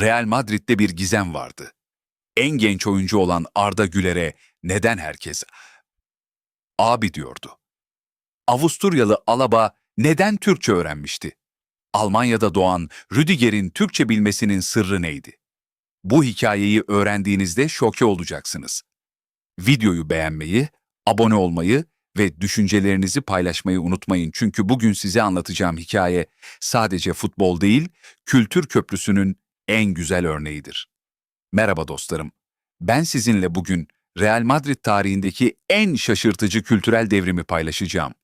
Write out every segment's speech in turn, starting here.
Real Madrid'de bir gizem vardı. En genç oyuncu olan Arda Güler'e neden herkes abi diyordu? Avusturyalı Alaba neden Türkçe öğrenmişti? Almanya'da doğan Rüdiger'in Türkçe bilmesinin sırrı neydi? Bu hikayeyi öğrendiğinizde şoke olacaksınız. Videoyu beğenmeyi, abone olmayı ve düşüncelerinizi paylaşmayı unutmayın çünkü bugün size anlatacağım hikaye sadece futbol değil, kültür köprüsünün en güzel örneğidir. Merhaba dostlarım. Ben sizinle bugün Real Madrid tarihindeki en şaşırtıcı kültürel devrimi paylaşacağım.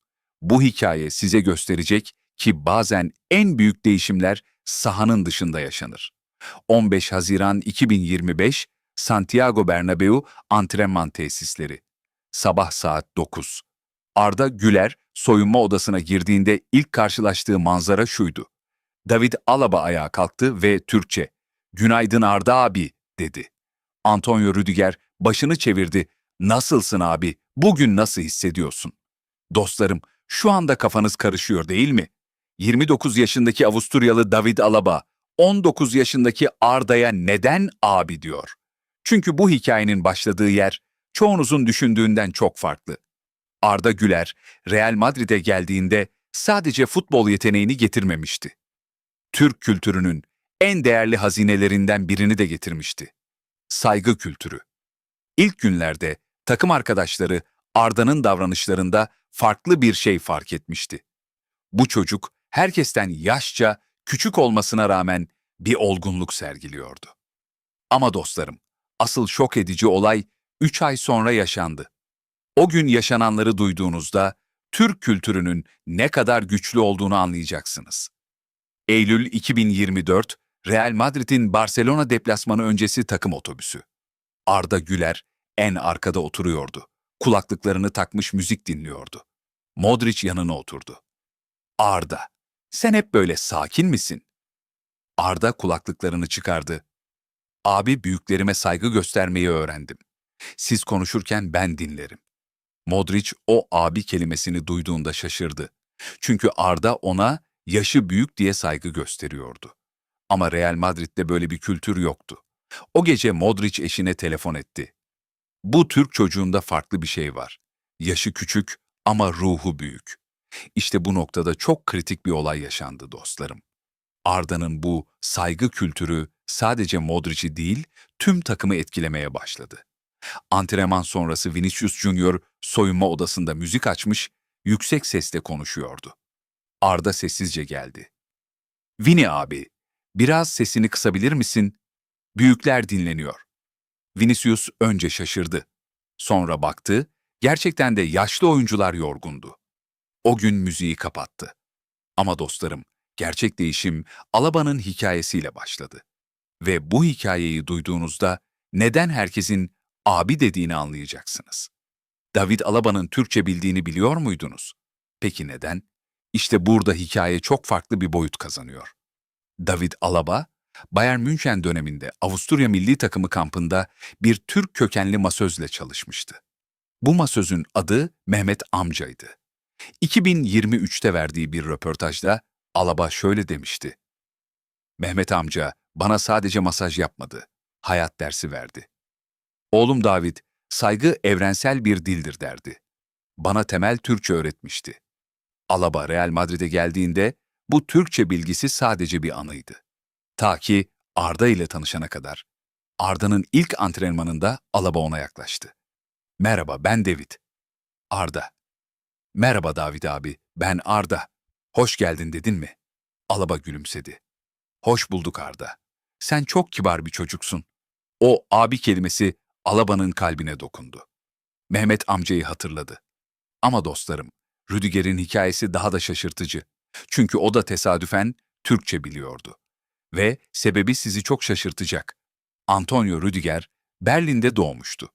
Bu hikaye size gösterecek ki bazen en büyük değişimler sahanın dışında yaşanır. 15 Haziran 2025 Santiago Bernabeu antrenman tesisleri. Sabah saat 9. Arda Güler soyunma odasına girdiğinde ilk karşılaştığı manzara şuydu. David Alaba ayağa kalktı ve Türkçe, "Günaydın Arda abi." dedi. Antonio Rüdiger başını çevirdi. "Nasılsın abi? Bugün nasıl hissediyorsun?" Dostlarım, şu anda kafanız karışıyor değil mi? 29 yaşındaki Avusturyalı David Alaba, 19 yaşındaki Arda'ya neden abi diyor? Çünkü bu hikayenin başladığı yer çoğunuzun düşündüğünden çok farklı. Arda Güler, Real Madrid'e geldiğinde sadece futbol yeteneğini getirmemişti. Türk kültürünün en değerli hazinelerinden birini de getirmişti. Saygı kültürü. İlk günlerde takım arkadaşları Arda'nın davranışlarında farklı bir şey fark etmişti. Bu çocuk herkesten yaşça küçük olmasına rağmen bir olgunluk sergiliyordu. Ama dostlarım, asıl şok edici olay 3 ay sonra yaşandı. O gün yaşananları duyduğunuzda Türk kültürünün ne kadar güçlü olduğunu anlayacaksınız. Eylül 2024, Real Madrid'in Barcelona deplasmanı öncesi takım otobüsü. Arda Güler en arkada oturuyordu. Kulaklıklarını takmış müzik dinliyordu. Modric yanına oturdu. Arda, sen hep böyle sakin misin? Arda kulaklıklarını çıkardı. Abi büyüklerime saygı göstermeyi öğrendim. Siz konuşurken ben dinlerim. Modric o abi kelimesini duyduğunda şaşırdı. Çünkü Arda ona yaşı büyük diye saygı gösteriyordu. Ama Real Madrid'de böyle bir kültür yoktu. O gece Modric eşine telefon etti. Bu Türk çocuğunda farklı bir şey var. Yaşı küçük ama ruhu büyük. İşte bu noktada çok kritik bir olay yaşandı dostlarım. Arda'nın bu saygı kültürü sadece Modric'i değil, tüm takımı etkilemeye başladı. Antrenman sonrası Vinicius Junior soyunma odasında müzik açmış, yüksek sesle konuşuyordu. Arda sessizce geldi. Vini abi, biraz sesini kısabilir misin? Büyükler dinleniyor. Vinicius önce şaşırdı. Sonra baktı, gerçekten de yaşlı oyuncular yorgundu. O gün müziği kapattı. Ama dostlarım, gerçek değişim Alaba'nın hikayesiyle başladı. Ve bu hikayeyi duyduğunuzda neden herkesin abi dediğini anlayacaksınız. David Alaba'nın Türkçe bildiğini biliyor muydunuz? Peki neden? İşte burada hikaye çok farklı bir boyut kazanıyor. David Alaba, Bayern München döneminde Avusturya milli takımı kampında bir Türk kökenli masözle çalışmıştı. Bu masözün adı Mehmet Amca'ydı. 2023'te verdiği bir röportajda Alaba şöyle demişti. Mehmet amca bana sadece masaj yapmadı, hayat dersi verdi. Oğlum David, saygı evrensel bir dildir derdi. Bana temel Türkçe öğretmişti. Alaba Real Madrid'e geldiğinde bu Türkçe bilgisi sadece bir anıydı. Ta ki Arda ile tanışana kadar. Arda'nın ilk antrenmanında Alaba ona yaklaştı. Merhaba ben David. Arda. Merhaba David abi, ben Arda. Hoş geldin dedin mi? Alaba gülümsedi. Hoş bulduk Arda. Sen çok kibar bir çocuksun. O abi kelimesi Alaba'nın kalbine dokundu. Mehmet amcayı hatırladı. Ama dostlarım, Rüdiger'in hikayesi daha da şaşırtıcı. Çünkü o da tesadüfen Türkçe biliyordu. Ve sebebi sizi çok şaşırtacak. Antonio Rüdiger Berlin'de doğmuştu.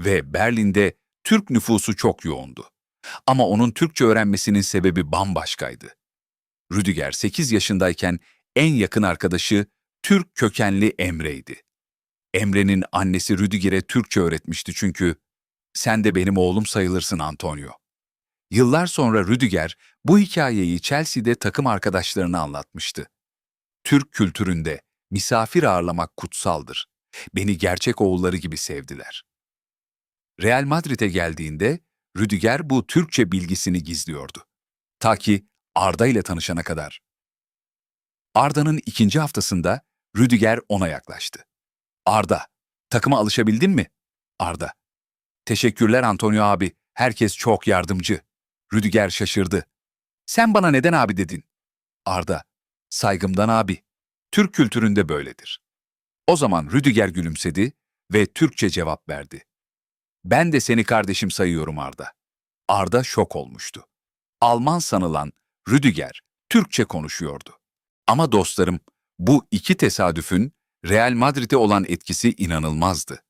Ve Berlin'de Türk nüfusu çok yoğundu. Ama onun Türkçe öğrenmesinin sebebi bambaşkaydı. Rüdiger 8 yaşındayken en yakın arkadaşı Türk kökenli Emre'ydi. Emre'nin annesi Rüdiger'e Türkçe öğretmişti çünkü sen de benim oğlum sayılırsın Antonio. Yıllar sonra Rüdiger bu hikayeyi Chelsea'de takım arkadaşlarına anlatmıştı. Türk kültüründe Misafir ağırlamak kutsaldır. Beni gerçek oğulları gibi sevdiler. Real Madrid'e geldiğinde Rüdiger bu Türkçe bilgisini gizliyordu. Ta ki Arda ile tanışana kadar. Arda'nın ikinci haftasında Rüdiger ona yaklaştı. Arda, takıma alışabildin mi? Arda, teşekkürler Antonio abi, herkes çok yardımcı. Rüdiger şaşırdı. Sen bana neden abi dedin? Arda, saygımdan abi. Türk kültüründe böyledir. O zaman Rüdiger gülümsedi ve Türkçe cevap verdi. Ben de seni kardeşim sayıyorum Arda. Arda şok olmuştu. Alman sanılan Rüdiger Türkçe konuşuyordu. Ama dostlarım, bu iki tesadüfün Real Madrid'e olan etkisi inanılmazdı.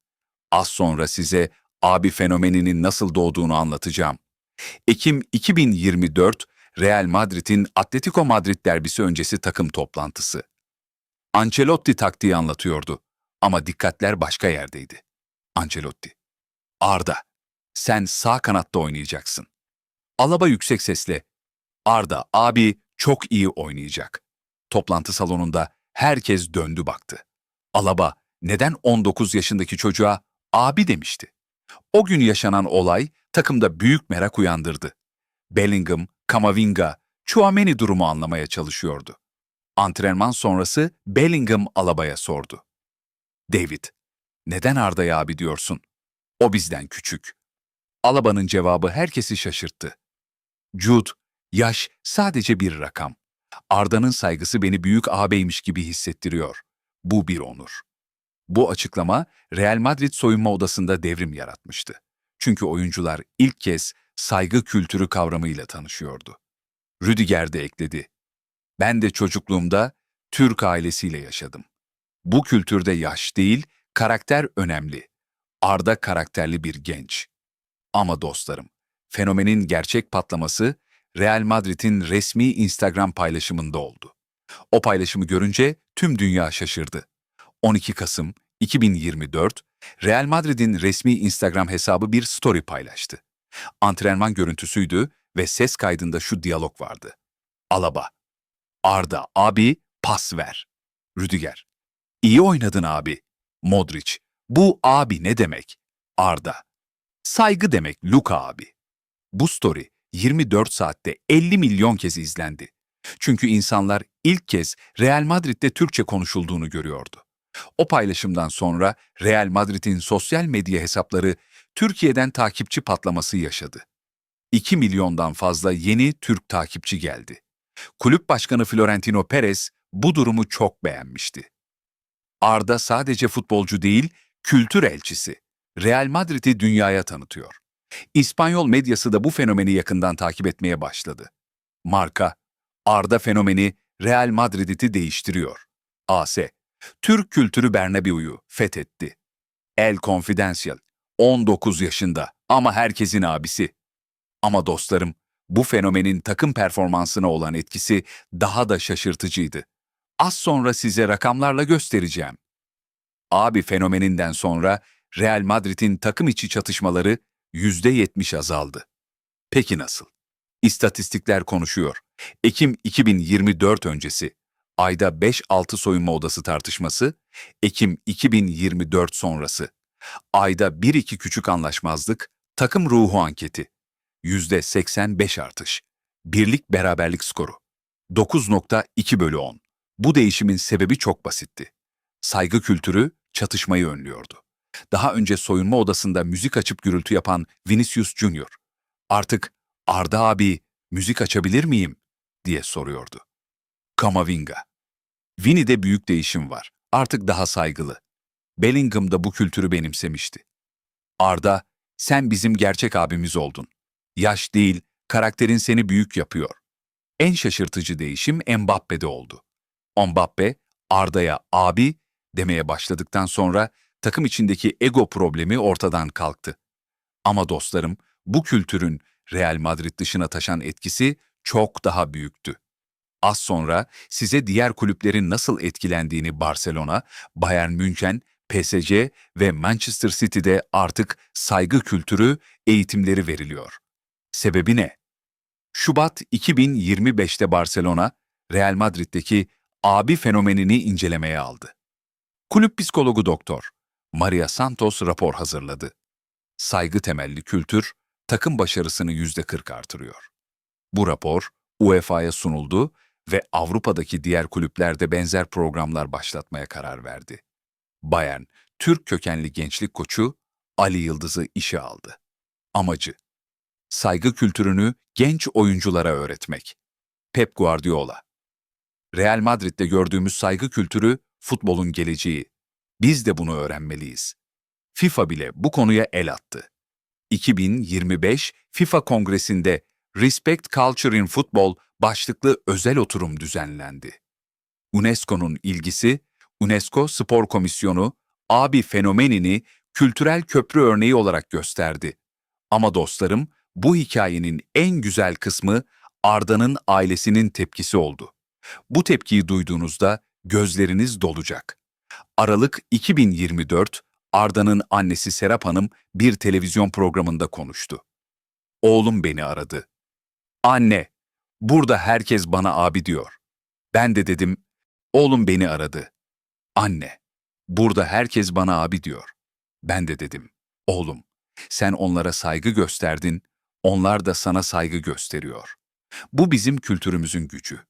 Az sonra size abi fenomeninin nasıl doğduğunu anlatacağım. Ekim 2024 Real Madrid'in Atletico Madrid derbisi öncesi takım toplantısı. Ancelotti taktiği anlatıyordu ama dikkatler başka yerdeydi. Ancelotti. Arda, sen sağ kanatta oynayacaksın. Alaba yüksek sesle, Arda abi çok iyi oynayacak. Toplantı salonunda herkes döndü baktı. Alaba neden 19 yaşındaki çocuğa abi demişti? O gün yaşanan olay takımda büyük merak uyandırdı. Bellingham, Kamavinga, Chouameni durumu anlamaya çalışıyordu. Antrenman sonrası Bellingham Alaba'ya sordu. David, neden Arda'ya abi diyorsun? O bizden küçük. Alaba'nın cevabı herkesi şaşırttı. Jude, yaş sadece bir rakam. Arda'nın saygısı beni büyük ağabeymiş gibi hissettiriyor. Bu bir onur. Bu açıklama Real Madrid soyunma odasında devrim yaratmıştı. Çünkü oyuncular ilk kez saygı kültürü kavramıyla tanışıyordu. Rüdiger de ekledi. Ben de çocukluğumda Türk ailesiyle yaşadım. Bu kültürde yaş değil, karakter önemli. Arda karakterli bir genç. Ama dostlarım, fenomenin gerçek patlaması Real Madrid'in resmi Instagram paylaşımında oldu. O paylaşımı görünce tüm dünya şaşırdı. 12 Kasım 2024, Real Madrid'in resmi Instagram hesabı bir story paylaştı. Antrenman görüntüsüydü ve ses kaydında şu diyalog vardı. Alaba, Arda abi pas ver. Rüdiger, iyi oynadın abi. Modric, bu abi ne demek? Arda, saygı demek Luka abi. Bu story 24 saatte 50 milyon kez izlendi. Çünkü insanlar ilk kez Real Madrid'de Türkçe konuşulduğunu görüyordu. O paylaşımdan sonra Real Madrid'in sosyal medya hesapları Türkiye'den takipçi patlaması yaşadı. 2 milyondan fazla yeni Türk takipçi geldi. Kulüp başkanı Florentino Perez bu durumu çok beğenmişti. Arda sadece futbolcu değil, kültür elçisi. Real Madrid'i dünyaya tanıtıyor. İspanyol medyası da bu fenomeni yakından takip etmeye başladı. Marka, Arda fenomeni Real Madrid'i değiştiriyor. AS, Türk kültürü Bernabeu'yu fethetti. El Confidential, 19 yaşında ama herkesin abisi. Ama dostlarım, bu fenomenin takım performansına olan etkisi daha da şaşırtıcıydı. Az sonra size rakamlarla göstereceğim. Abi fenomeninden sonra Real Madrid'in takım içi çatışmaları %70 azaldı. Peki nasıl? İstatistikler konuşuyor. Ekim 2024 öncesi ayda 5-6 soyunma odası tartışması, Ekim 2024 sonrası ayda 1-2 küçük anlaşmazlık, takım ruhu anketi. %85 artış. Birlik beraberlik skoru. 9.2 bölü 10. Bu değişimin sebebi çok basitti. Saygı kültürü çatışmayı önlüyordu. Daha önce soyunma odasında müzik açıp gürültü yapan Vinicius Junior. Artık Arda abi müzik açabilir miyim diye soruyordu. Kamavinga. Vini'de büyük değişim var. Artık daha saygılı. Bellingham da bu kültürü benimsemişti. Arda, sen bizim gerçek abimiz oldun. Yaş değil, karakterin seni büyük yapıyor. En şaşırtıcı değişim Mbappe'de oldu. Mbappe, Arda'ya abi demeye başladıktan sonra takım içindeki ego problemi ortadan kalktı. Ama dostlarım, bu kültürün Real Madrid dışına taşan etkisi çok daha büyüktü. Az sonra size diğer kulüplerin nasıl etkilendiğini Barcelona, Bayern München, PSG ve Manchester City'de artık saygı kültürü eğitimleri veriliyor. Sebebi ne? Şubat 2025'te Barcelona, Real Madrid'deki abi fenomenini incelemeye aldı. Kulüp psikologu doktor Maria Santos rapor hazırladı. Saygı temelli kültür takım başarısını yüzde 40 artırıyor. Bu rapor UEFA'ya sunuldu ve Avrupa'daki diğer kulüplerde benzer programlar başlatmaya karar verdi. Bayern, Türk kökenli gençlik koçu Ali Yıldız'ı işe aldı. Amacı, saygı kültürünü genç oyunculara öğretmek. Pep Guardiola Real Madrid'de gördüğümüz saygı kültürü futbolun geleceği. Biz de bunu öğrenmeliyiz. FIFA bile bu konuya el attı. 2025 FIFA Kongresi'nde Respect Culture in Football başlıklı özel oturum düzenlendi. UNESCO'nun ilgisi, UNESCO Spor Komisyonu, abi fenomenini kültürel köprü örneği olarak gösterdi. Ama dostlarım, bu hikayenin en güzel kısmı Arda'nın ailesinin tepkisi oldu. Bu tepkiyi duyduğunuzda gözleriniz dolacak. Aralık 2024, Arda'nın annesi Serap Hanım bir televizyon programında konuştu. Oğlum beni aradı. Anne, burada herkes bana abi diyor. Ben de dedim, oğlum beni aradı. Anne, burada herkes bana abi diyor. Ben de dedim, oğlum, sen onlara saygı gösterdin, onlar da sana saygı gösteriyor. Bu bizim kültürümüzün gücü.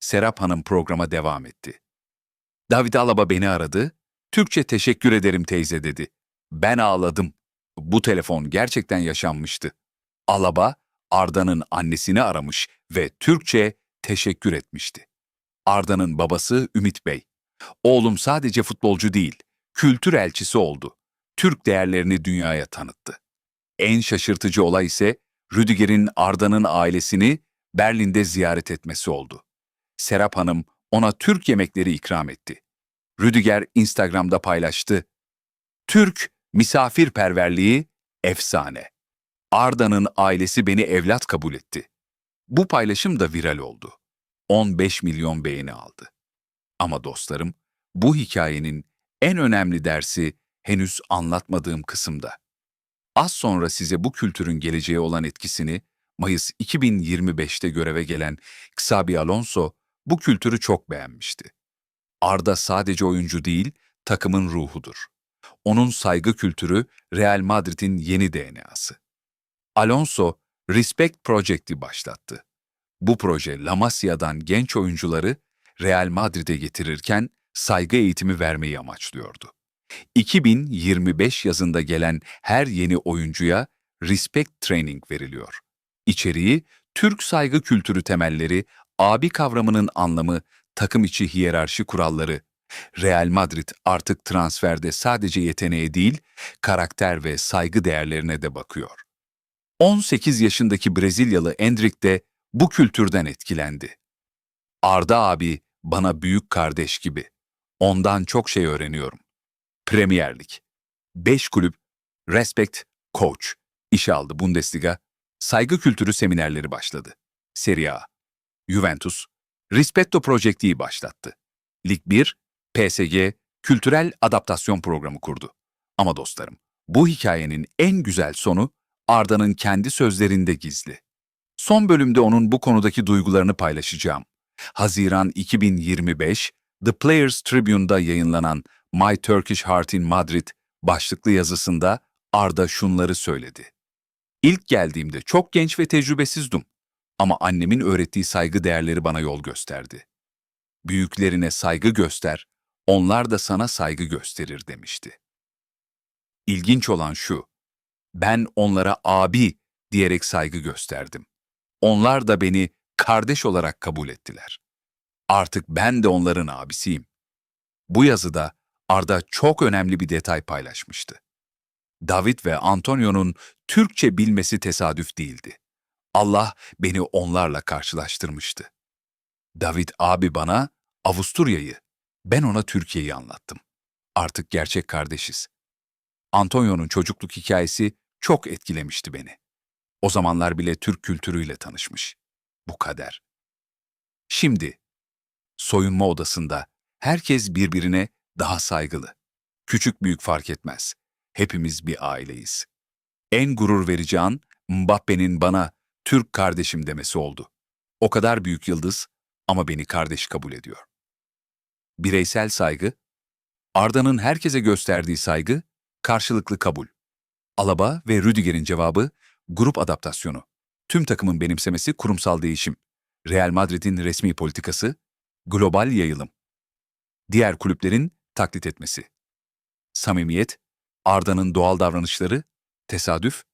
Serap Hanım programa devam etti. David Alaba beni aradı. Türkçe teşekkür ederim teyze dedi. Ben ağladım. Bu telefon gerçekten yaşanmıştı. Alaba, Arda'nın annesini aramış ve Türkçe teşekkür etmişti. Arda'nın babası Ümit Bey. Oğlum sadece futbolcu değil, kültür elçisi oldu. Türk değerlerini dünyaya tanıttı. En şaşırtıcı olay ise Rüdiger'in Arda'nın ailesini Berlin'de ziyaret etmesi oldu. Serap Hanım ona Türk yemekleri ikram etti. Rüdiger Instagram'da paylaştı. Türk misafirperverliği efsane. Arda'nın ailesi beni evlat kabul etti. Bu paylaşım da viral oldu. 15 milyon beğeni aldı. Ama dostlarım, bu hikayenin en önemli dersi henüz anlatmadığım kısımda. Az sonra size bu kültürün geleceğe olan etkisini Mayıs 2025'te göreve gelen Xabi Alonso bu kültürü çok beğenmişti. Arda sadece oyuncu değil, takımın ruhudur. Onun saygı kültürü Real Madrid'in yeni DNA'sı. Alonso, Respect Project'i başlattı. Bu proje La Masia'dan genç oyuncuları Real Madrid'e getirirken saygı eğitimi vermeyi amaçlıyordu. 2025 yazında gelen her yeni oyuncuya Respect Training veriliyor. İçeriği, Türk saygı kültürü temelleri, abi kavramının anlamı, takım içi hiyerarşi kuralları. Real Madrid artık transferde sadece yeteneğe değil, karakter ve saygı değerlerine de bakıyor. 18 yaşındaki Brezilyalı Endrick de bu kültürden etkilendi. Arda abi bana büyük kardeş gibi. Ondan çok şey öğreniyorum. Premier Lig. 5 kulüp, Respect, Coach, işe aldı Bundesliga, saygı kültürü seminerleri başladı. Serie A. Juventus, Rispetto Project'i başlattı. Lig 1, PSG, kültürel adaptasyon programı kurdu. Ama dostlarım, bu hikayenin en güzel sonu Arda'nın kendi sözlerinde gizli. Son bölümde onun bu konudaki duygularını paylaşacağım. Haziran 2025, The Players Tribune'da yayınlanan My Turkish Heart in Madrid başlıklı yazısında Arda şunları söyledi. İlk geldiğimde çok genç ve tecrübesizdim. Ama annemin öğrettiği saygı değerleri bana yol gösterdi. Büyüklerine saygı göster, onlar da sana saygı gösterir demişti. İlginç olan şu, ben onlara abi diyerek saygı gösterdim. Onlar da beni kardeş olarak kabul ettiler. Artık ben de onların abisiyim. Bu yazıda Arda çok önemli bir detay paylaşmıştı. David ve Antonio'nun Türkçe bilmesi tesadüf değildi. Allah beni onlarla karşılaştırmıştı. David abi bana Avusturya'yı, ben ona Türkiye'yi anlattım. Artık gerçek kardeşiz. Antonio'nun çocukluk hikayesi çok etkilemişti beni. O zamanlar bile Türk kültürüyle tanışmış. Bu kader. Şimdi, soyunma odasında herkes birbirine daha saygılı. Küçük büyük fark etmez. Hepimiz bir aileyiz. En gurur verici an Mbappe'nin bana Türk kardeşim demesi oldu. O kadar büyük yıldız ama beni kardeş kabul ediyor. bireysel saygı, Arda'nın herkese gösterdiği saygı, karşılıklı kabul. Alaba ve Rüdiger'in cevabı, grup adaptasyonu. Tüm takımın benimsemesi kurumsal değişim. Real Madrid'in resmi politikası, global yayılım. Diğer kulüplerin taklit etmesi. Samimiyet, Arda'nın doğal davranışları, tesadüf,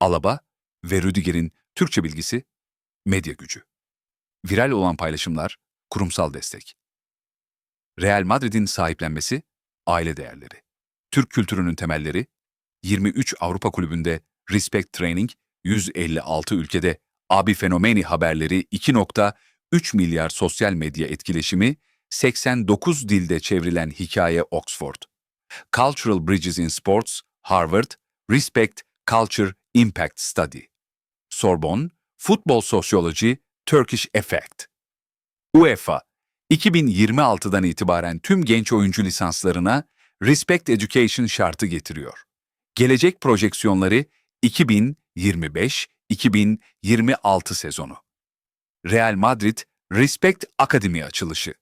Alaba ve Rüdiger'in Türkçe bilgisi, medya gücü. Viral olan paylaşımlar, kurumsal destek. Real Madrid'in sahiplenmesi, aile değerleri. Türk kültürünün temelleri, 23 Avrupa kulübünde Respect Training, 156 ülkede abi fenomeni haberleri 2.3 milyar sosyal medya etkileşimi, 89 dilde çevrilen hikaye Oxford. Cultural Bridges in Sports, Harvard, Respect Culture Impact Study. Sorbonne, Football Sociology, Turkish Effect. UEFA, 2026'dan itibaren tüm genç oyuncu lisanslarına Respect Education şartı getiriyor. Gelecek projeksiyonları 2025-2026 sezonu. Real Madrid Respect Akademi açılışı.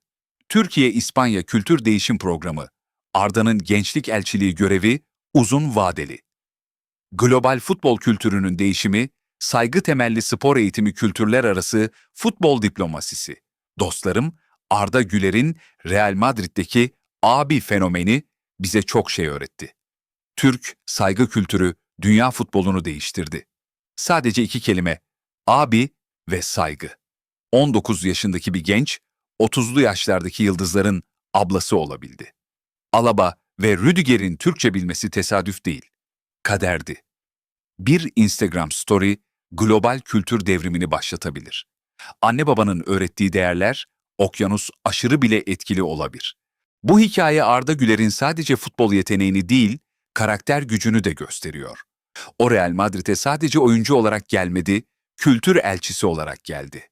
Türkiye-İspanya Kültür Değişim Programı. Arda'nın gençlik elçiliği görevi uzun vadeli. Global futbol kültürünün değişimi, saygı temelli spor eğitimi kültürler arası futbol diplomasisi. Dostlarım, Arda Güler'in Real Madrid'deki abi fenomeni bize çok şey öğretti. Türk saygı kültürü dünya futbolunu değiştirdi. Sadece iki kelime, abi ve saygı. 19 yaşındaki bir genç, 30'lu yaşlardaki yıldızların ablası olabildi. Alaba ve Rüdiger'in Türkçe bilmesi tesadüf değil, kaderdi. Bir Instagram story global kültür devrimini başlatabilir. Anne babanın öğrettiği değerler, okyanus aşırı bile etkili olabilir. Bu hikaye Arda Güler'in sadece futbol yeteneğini değil, karakter gücünü de gösteriyor. O Real Madrid'e sadece oyuncu olarak gelmedi, kültür elçisi olarak geldi.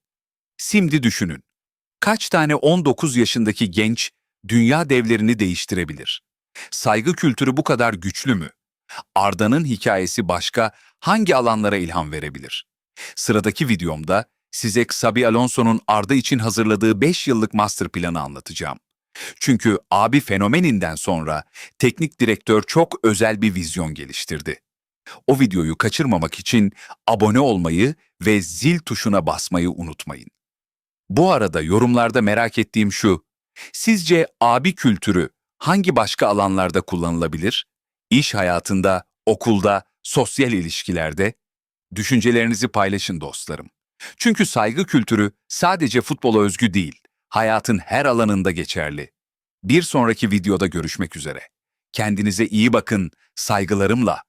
Şimdi düşünün. Kaç tane 19 yaşındaki genç dünya devlerini değiştirebilir? Saygı kültürü bu kadar güçlü mü? Arda'nın hikayesi başka hangi alanlara ilham verebilir? Sıradaki videomda size Xabi Alonso'nun Arda için hazırladığı 5 yıllık master planı anlatacağım. Çünkü abi fenomeninden sonra teknik direktör çok özel bir vizyon geliştirdi. O videoyu kaçırmamak için abone olmayı ve zil tuşuna basmayı unutmayın. Bu arada yorumlarda merak ettiğim şu, sizce abi kültürü hangi başka alanlarda kullanılabilir? İş hayatında, okulda, sosyal ilişkilerde? Düşüncelerinizi paylaşın dostlarım. Çünkü saygı kültürü sadece futbola özgü değil, hayatın her alanında geçerli. Bir sonraki videoda görüşmek üzere. Kendinize iyi bakın, saygılarımla.